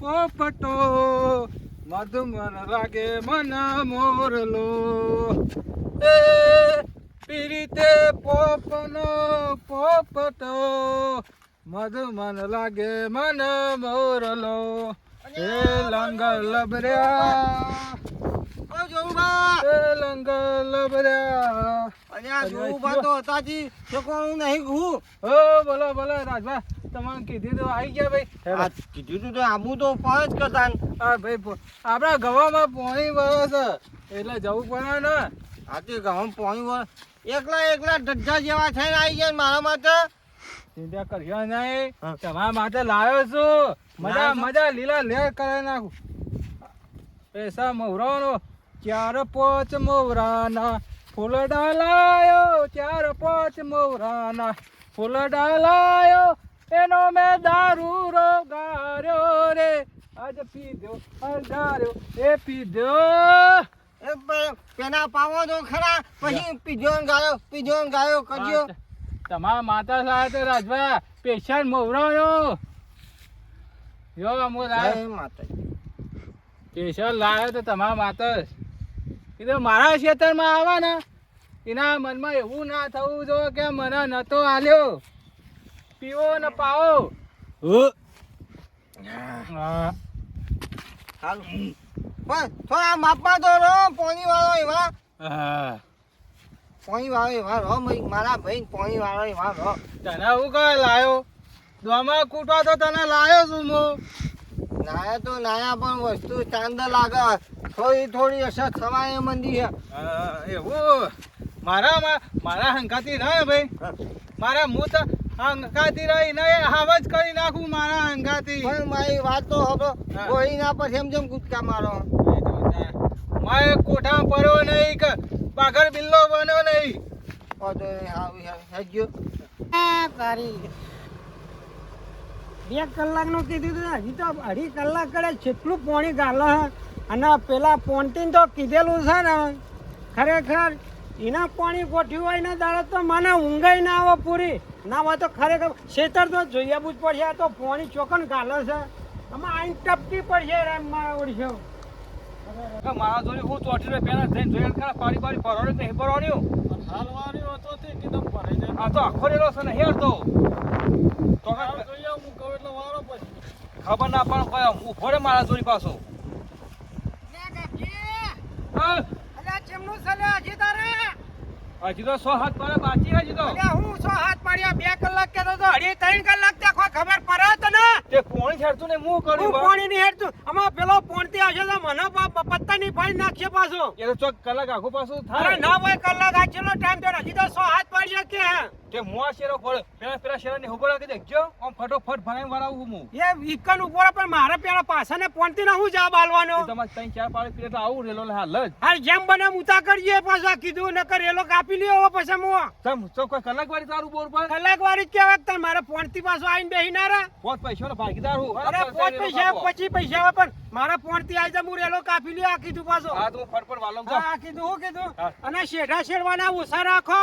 પોપટો મધુમન રાગે મન મોરલો. એ પીરીતે પોપનો પોપટો મધુમન લાગે મન મોરલો. એ લંગ લબર્યા ઓ જોઉંબા એ લંગ લબર્યા આ જોઉંબા તો હતાજી. છોકરાનું નહીં ઘું. ઓ બોલો બોલો રાજભા. તમારે કીધું તો આવી ગયા ભાઈ. આ કીધું તું તો આબુ તો પાંચ કરતા. હા ભાઈ આપણા ગવામાં પાણી વરસ છે. એટલે જવું પડે ને. આ તે ગામ પાણી વળ. એકલા એકલા ડઢા જેવા થઈને આવી ગયા મારા માટે. ચિંતા કરશો નહીં. તમારા માટે લાવ્યો છું. મજા મજા લીલા લેર કરે નાખું. પૈસા મોરાનો ચાર પાંચ મોરાના ફૂલ ડાલાયો ચાર પાંચ મોવરાના. ફૂલ ડાલાયો એનો મેં દારૂ રોગાર્યો રે. આજ પીધો અંધાર્યો એ પીધો પેના પાવો તો ખરા પછી ને ગાયો ને ગાયો કરજો તમારા માતા સાહેબ તો રાજભા પેશન્ટ મોવરાયો યો અમો લાયો માતા પેશન લાયો લાવ્યો તો તમારા માતા. એ તો મારા ક્ષેત્રમાં આવવાના એના મનમાં એવું ના થવું જોઈએ કે મને નતો આલ્યો. પીવો ને. હારું. પણ થોડા માપમાં તો રો પોણી વાળો એવા. પોણી વાળો એવા મય- મારા ભાઈ પોણી વાળો એવા રો તને હું કઈ લાયો? દોમા કૂટવા તો તને લાયો છું હું. નાયા તો નાયા પણ વસ્તુ ચાંદ લાગે. થોડી થોડી અસર થવાય મંદી એવું. મારા મારા હંકાતી ના ભાઈ. મારા હું તો હંકાતી રહી ને હાવ જ કરી નાખું મારા હંગાતી પણ મારી વાત તો હવે હા. કોઈ ના પર એમ જેમ ગુટકા મારો. મારે કોઠા પડ્યો નહીં કે પાઘર બિલ્લો બન્યો નહીં. ઓ તો છે. હેડજો. તારી. બે કલાકનું કીધું તું હજી તો અઢી કલાક કરે જેટલું પોણી ગાલે અને પેલા પોન્ટીન તો કીધેલું છે ને. ખરેખર એના પાણી ગોઠવ્યું હોય ને દાડા તો મને ઊંઘાઈ ના આવે પૂરી. ના હોય તો ખરેખર ખેતર તો જોઈ આવવું જ પડશે. આ તો પાણી ચોકન ગાલે છે. આમાં આઈ ટપકી પડશે રે મારા ઓળખ્યો મારા જોડે હું ચોટી રહ્યો પેલા થઈને જોઈએ ખરા પાણી પાણી ભરવાનું નહીં ભરવાનું હાલવાની હતો તે કીધું જાય. આ તો આખો રેલો છે ને હેર તો. તો જોઈએ હું કહું એટલે વારો પછી. ખબર ના પણ કયો હું ફોડે મારા જોડી પાછો. હા, ચેમનું ચાલે હજી તારે? હજી તો સો હાથ મારે બાકી હજી તો. અલ્યા હું સો હાથ પાડ્યા બે કલાક કેતો તો અઢી ત્રણ કલાક ત્યાં કોઈ ખબર પડે તો ને? તે કોણ છેડતું ને હું હું કર્યું બા? પાણી નહીં હેડતું પેલો પોણતી આવશે તો મને પત્તા નહીં ફાડી નાખશે પાછો. એ તો ચોક કલાક આખું પાછું થાય. ના ભાઈ કલાક આ છેલ્લો ટાઈમ તો હજી તો સો હાથ પાડ્યા કે હે તે મોં શેરો ફળ પેલા પેલા શેરા ને ઊભો રાખી દેખજો આમ ફટોફટ ભાઈ વળાવું હું. એ ઈકન ઉપર પણ મારે પેલા પાછાને પોણતી ના હું જવાબ આલવાનો તમારે ત્રણ ચાર પાડી પીરે તો આવું રેલો હાલ જ હાલ જેમ બને ઉતા કરજે પાછા કીધું નકર એ લોકો આપી લ્યો પછી હું. તમ તો કોઈ કલાકવાડી તારું બોર પર કલાક વાળી જ કહેવાય કે મારે પોણતી પાછો આવીને બેહી ના રહે. પોત પૈસા ભાગીદાર હું. અરે પોચ પૈસા પછી પૈસા આવે પણ મારા પોણતી આવી જાય હું રેલો કાપી લ્યો આ કીધું પાછો. હા તો હું ફટ ફટ વાલો હા કીધું હું કીધું. અને શેઢા શેરવાના ઓછા રાખો.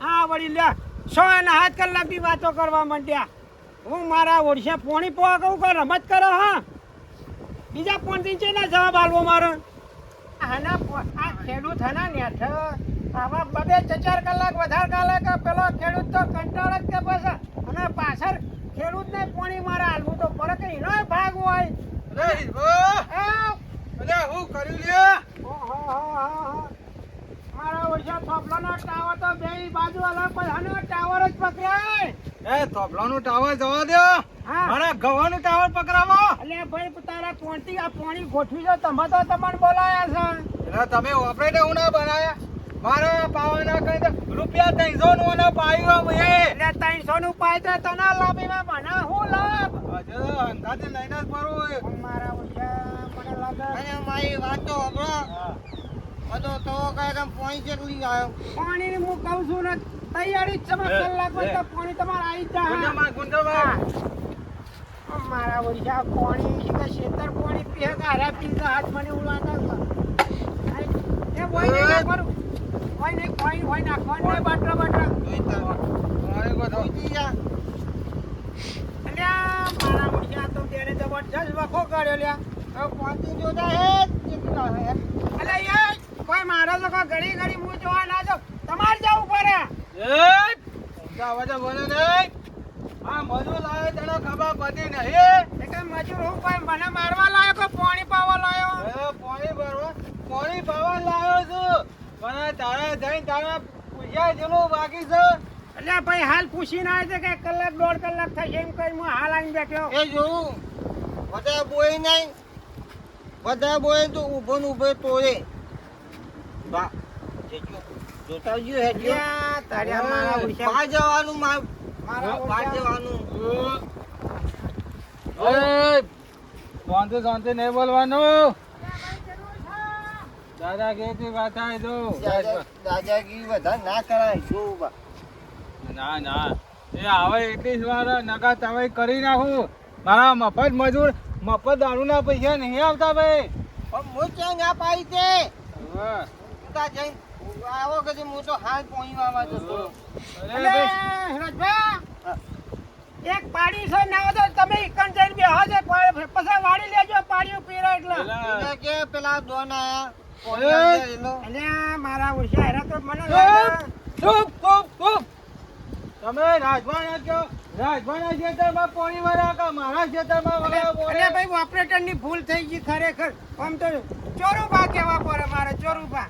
હા વળી લે સો અને હાથ કલાકની વાતો કરવા માંડ્યા. હું મારા ઓડિશા પોણી પોવા કહું કે રમત કરો હા? બીજા પોણ દિન છે ને જવાબ આલવો મારો? આના આ ખેડૂત હના નેઠ આવા બબે ચાર કલાક વધારે કલાક પેલો ખેડૂત તો કંટાળ જ કે બસ અને પાછળ ખેડૂતને પોણી મારે આલવું તો પડે કે એનો ભાગ હોય. અરે હું? કર્યું લે ઓહોહોહો. મારા ટાવર તો બે બાજુ અલગ પણ ટાવર જ પકડાય. એ થોપલો ટાવર જવા દો. મારા ગવા નો ટાવર પકડાવો. એટલે ભાઈ તારા પોંટી આ પોણી ગોઠવી છે તમે તમને બોલાયા છે. એટલે તમે ઓપરેટર હું ના બનાયા? મારા પાવાના કઈ રૂપિયા ત્રણસો નું અને એટલે ત્રણસો પાય તો તને લાભ એમાં મને શું લાભ હજુ અંધાથી લઈને જ મારું મારા ઓછા મને લાગે. મારી વાત તો હમણાં કઈ કામ પોઈ કેટલી આવ્યો પાણીની હું કહું છું ને તૈયારી જ છે બસ લે, કલાક. તો પાણી તમારે આવી જ ગુંડામાં, ગુંડામાં. મારા ઓળશા પાણી કે શેતર પાણી પીએ કે હારા હાથ મને એવું લાગે એ હોય નહીં નાખવાનું. હોય નહીં, હોય હોય બાટલા બાટલા. જા. અલ્યા, મારા ઓળશા તો તેને જબરજસ્ત વખો કર્યો લ્યા. હવે પહોંચી જોતા હે કેટલી હે? અલ્યા યાર, કોઈ મારો તો કોઈ ઘડી ઘડી હું જોવા ના જાઉં. તમારે જવું પડે. એ, અવાજે બોલે નહીં. આ મજૂર લાવે તેનો ખબર પડી નહીં એ કે મજૂર હું કોઈ મને મારવા લાયો કોઈ પાણી પાવા લાયો? એ પાણી ભરવા પાણી પાવા લાયો છું. પણ તારે જઈને તારે પૂછ્યા જેલું બાકી છે. એટલે ભાઈ હાલ પૂછીને આવે છે કે કલાક દોઢ કલાક થશે એમ કઈ હું હાલ આવીને બેઠો. એ જોઉં બધા બોય નહીં. બધા બોય તો ઊભો ને ઊભો તોડે બા જેજો જોતા જ્યો હે જો અલ્યા, મારા ઓળશા. બહાર જવાનું મારા બહાર જવાનું. એ શાંતિ શાંતિ નહીં બોલવાનું. દાદાગીરીથી વાત થાય તો. દાદાગીરી બધા ના કરાય જો બા. ના ના. એ આવે એટલી જ વાર નકા તમે કરી નાખું. મારા મફત મજૂર મફત દારૂના પૈસા નહીં આવતા ભાઈ. પણ હું ક્યાં ના પાડી તે? હા. તા જઈ આવો કે હું તો હાલ પોઈ વાવા જતો અરે અલે, એક પાડી છે ના તો તમે ઈકણ જઈને બેહો છો, પછી વાડી લેજો પાડીઓ પીરો એટલે કે પેલા દોન આયા! અલ્યા, મારા ઓળશા હેરા તો મને ચૂપ. ચૂપ, ચૂપ. તમે રાજભાના કહો રાજભાના ખેતરમાં પાણી વરા કા મારા ખેતરમાં અલ્યા, પાણી? ભાઈ ઓપરેટરની ભૂલ થઈ ગઈ ખરેખર આમ તો ચોરુબા કેવા પડે મારે ચોરુબા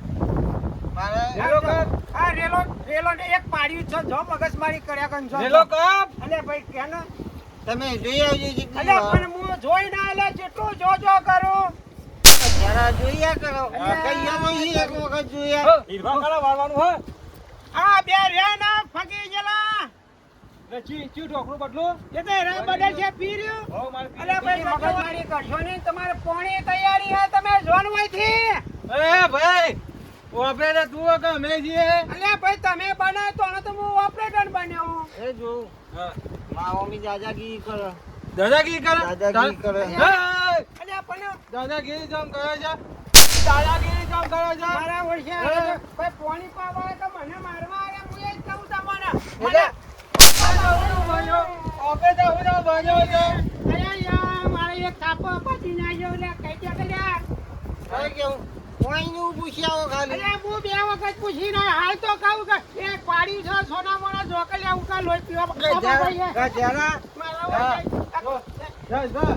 રેલો રેલો એક પાડ્યું છે જો મગજમારી કર્યા કન છો કર. અલે ભાઈ કે ને તમે જોઈ આવજો જેટલી અલે પણ હું જોઈ ના અલે જેટલું જો જો જરા જોયા કરો. અલ્યા. નહીં એક વખત જોયા. હીરવા કાળા વાળવાનું હે? આ બે રહ્યા ના ફગી જલા લે, ચી- ઢોકળું બદલું? એ તો બદલ છે પી રહ્યું હો, મારે પી- અલે ભાઈ મગજમારી કરશો નહીં તમારે પોણી તૈયારી હે તમે જોનવાઈથી એ ભાઈ ઓપરેટર તું કે અમે છીએ? અલે ભાઈ તમે બનાવ તો ને તો હું ઓપરેટર બન્યો એ જોઉં હા. માઓમી દાદાગીરી કરો. દાદાગીરી કરે? દાદાગીરી કરે. હે, અલે પણ દાદાગીરી જમ કરે છે? દાદાગીરી જમ કરે છે? મારા વર્ષે? કોઈ પોણી પાવા તો મને મારવા આવે હું એ જ કહું તમને. એટલે ઓપરેટર હું બન્યો. છે? અરે યાર મારે એક કાપો પતી ના ગયો લે કઈ દે કલ્યા હવે કેવું? કોઈનું પૂછી આવો ખાલી. અરે હું બે વખત પૂછી ના હાલ તો કહું કે એક પાડી છે સોના મોના જોકલ્યા ઉકા લોહી પીવા ગજરા ગજરા મારા હા. વર્ષે જા, જા.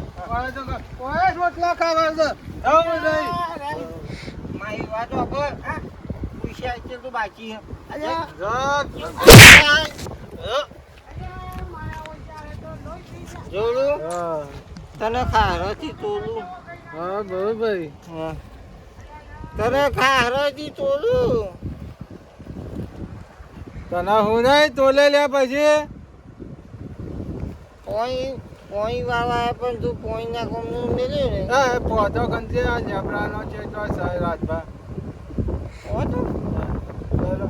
ઓય રોટલા ખાવા છે આવું નહીં. મારી વાત વગર પૂછ્યા છે તો બાકી હે. જોડું? તને ખારોથી તોલું. હા બરોબર. હા. તને ખારોથી તોલું? તને હું નહીં તોલે લે પછી? કોઈ કોઈ વાવા પણ તું કોઈ ના કોમનું મેલ્યું ને. હા પોતો કંજે આ જબરાનો છે તો સાહેબ રાજભા પોતો? ચલો.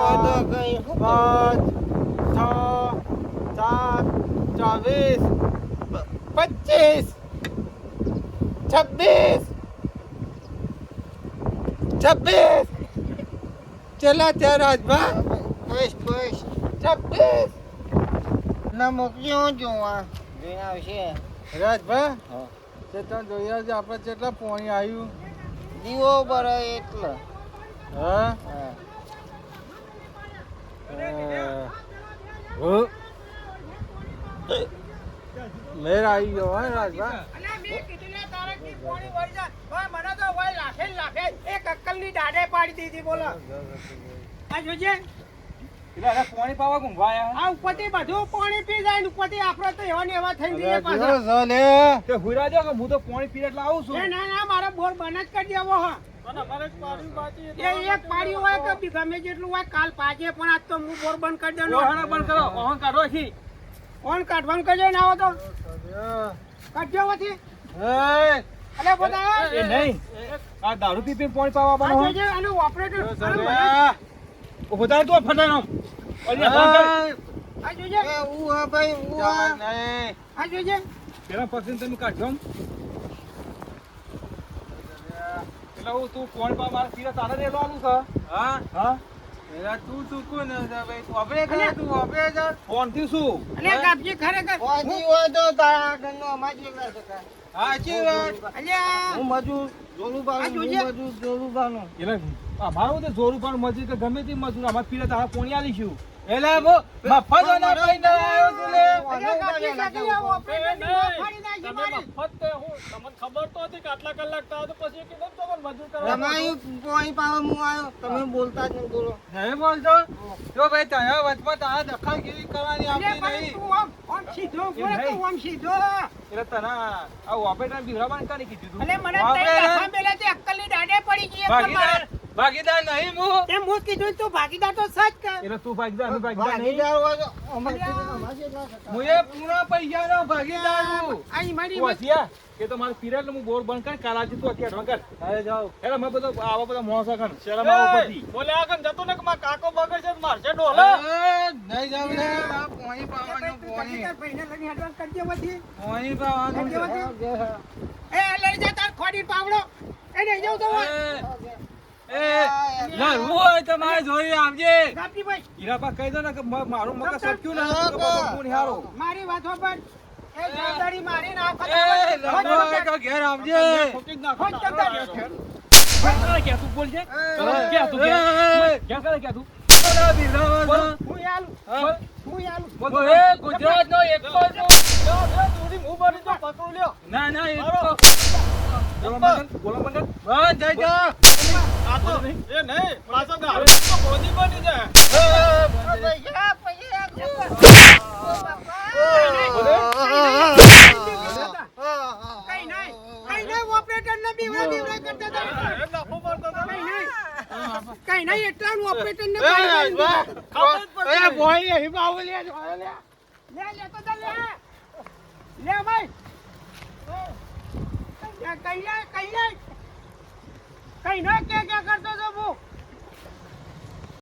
ઓ તો કઈ પાંચ છ સાત ચોવીસ પચીસ છવ્વીસ. છવ્વીસ. ચલા ત્યાં રાજભા બસ બસ. છવ્વીસ. ના મોકલ્યો જોવા જોઈને આવશે. રાજભા હા. તે તમે જોઈએ છે આપણે કેટલા પોણી આવ્યું દીવો બરે એટલે. હા? હા. હો. મેર આવી ગયો હા રાજભા મને તો વળી લાખે લાખે એક અક્કલની દાઢે પાડી દીધી બોલો. આ જોજે. એટલે પાવા ગુંભાયા આ ઉપરથી બધું પાણી પી જાય ઉપરથી આપણે તો એવા ને એવા થઈ જઈએ પાછા. લે તે હુરા જો હું તો પોણી પીરે એટલે આવું છું. ના ના મારે બોર બન જ કરી દેવો હા. એક પાડી હોય કે બી જેટલું હોય કાલ પાજે પણ આજ તો હું બોર બંધ કરી દેવાનો. બંધ કરો ઓહણ કાઢો છી કોણ કાઢવાનું કરજો ના આવો તો. કાઢજો એ અલે બધા એ નહીં. આ દારૂ પી પાણી પાવા આ. ઓપરેટર થાય તો ફોન કર. આ જોજે. એ હું હા ભાઈ હું હા આ જોજે. પેલા પક્ષીને તમે કાઢજો એટલે હું તું પાણી પાવા મારા પીરા તારે રેલો આલું છે. હા? હા? એલા તું તું કોણ હતા ભાઈ તું આપણે કરે તું આપણે જા. ફોનથી શું? અલે ગાબજી ખરેખર. હોય તો તારા જેટલા ટકા સાચી વાત. અલ્યા હું મજૂર જોલુબાનું મજૂર જોલુબાનું એટલે અમારું તો જોરું પણ મજૂર કે ગમે તે મજૂર. અમારે પીડા તારા પોણી આલીશું એલા બો મફત ના પૈ ના આવ્યો તું કે અલ્યા ગાબજી કાકી આ ઓપરેટરની મોં ફાડી નાખી મારી. તમારી પોઈ પાવા હું આવ્યો તમે બોલતા જ ન બોલો. હે બોલતો? જો ભાઈ તને વચમાં તારા દખલગીરી કરવાની અલ્યા આપણી પણ નહીં. તું આમ આમ સીધો બોલે તું આમ સીધો. એટલે તને આ ઓપરેટર બિહરાબાન કાને કીધું તું? અલે મને તે તઈ તે અક્કલની દાડે પડી ગઈ એક તો ભાગીદાર નહીં હું? તે હું કીધું તું ભાગીદાર તો સચ કર એટલે તું ભાગીદાર હું ભાગીદાર નહીં. હું એ પૂરા પૈસાનો ભાગીદાર છું. આઈ મારી વસિયા કે તો મારે પીરિયડનું બોર બંધ કર કાલાજી તું અત્યારે ઢોંગ કર. અરે જાઓ. એટલે મેં બધો આવા બધા મોસા કર શરમ આવો પછી બોલ્યા આગળ જતો ને કે મારા કાકો બગડ છે માર છે ડોલે નહીં જાવ ને આ પોઈ પાવાનો પોઈ ભાઈને લઈને એડવાન્સ કરજે વધી. પોઈ પાવાનું એ લઈ જા તાર ખોડી પાવડો. એ નહીં જાવ તો. લડવું હોય તો મારે જોઈ આવજે હીરાપા કહી દો ને કે મારું મગજ સટક્યું ને. મારી વાત. એ જવાબદારી મારી ના ઘેર આવજે નાખો. જવાબદારી. ક્યાં તું બોલ છે ક્યાં તું ક્યાં કરે ક્યાં તું બોલો બિલાવા બોલ. હું આલું. બોલ. હું આલું. બોલ. એ ગુજરાતનો એકલો જ હું. લ્યો, લ્યો, દોરી મું ભરી દો, પકડું લ્યો. ના ના. બોલો મંગલ બોલો મંગલ બંધ થઈ જા આ તો- એ નહીં, પાછો ગાળો તો ગોદી બની જાય. કઈ. ઓપરેટરને બીવડા બીવડા કરતા હતા. એ પોઈ અહીં પાવું લે જો લે લે લે તો લે લે ભાઈ કઈ કઈ કઈ કઈ નો કે કે કરતો તો હું